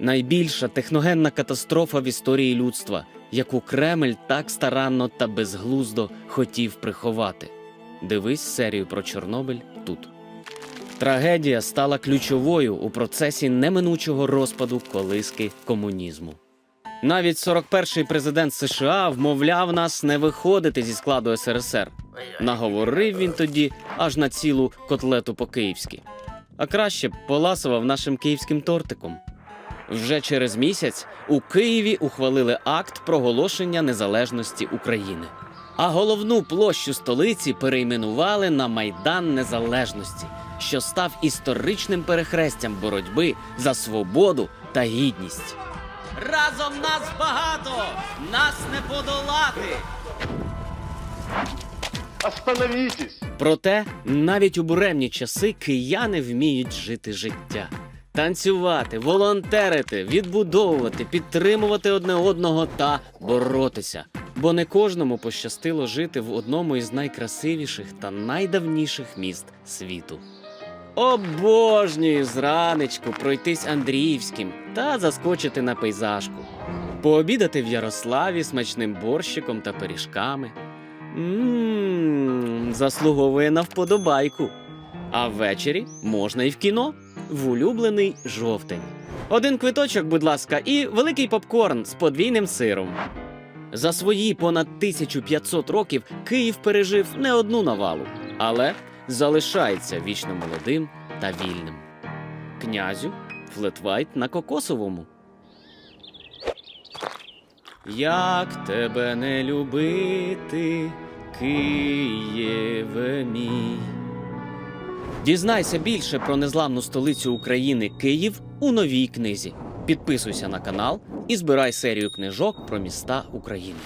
Найбільша техногенна катастрофа в історії людства, яку Кремль так старанно та безглуздо хотів приховати. Дивись серію про Чорнобиль тут. Трагедія стала ключовою у процесі неминучого розпаду колиски комунізму. Навіть 41-й президент США вмовляв нас не виходити зі складу СРСР. Наговорив він тоді аж на цілу котлету по-київськи. А краще б поласував нашим київським тортиком. Вже через місяць у Києві ухвалили акт проголошення незалежності України. А головну площу столиці перейменували на Майдан Незалежності, що став історичним перехрестям боротьби за свободу та гідність. Разом нас багато, нас не подолати. Остановитесь! Проте навіть у буремні часи кияни вміють жити життя. Танцювати, волонтерити, відбудовувати, підтримувати одне одного та боротися. Бо не кожному пощастило жити в одному із найкрасивіших та найдавніших міст світу. Обожнюю зранечку пройтись Андріївським та заскочити на пейзажку, пообідати в Ярославі смачним борщиком та пиріжками. Мм, заслуговує на вподобайку. А ввечері можна і в кіно в улюблений жовтень. Один квиточок, будь ласка, і великий попкорн з подвійним сиром. За свої понад 1500 років Київ пережив не одну навалу, але залишається вічно молодим та вільним. Князю флетвайт на кокосовому. Як тебе не любити, Києве мій. Дізнайся більше про незламну столицю України Київ у новій книзі. Підписуйся на канал і збирай серію книжок про міста України.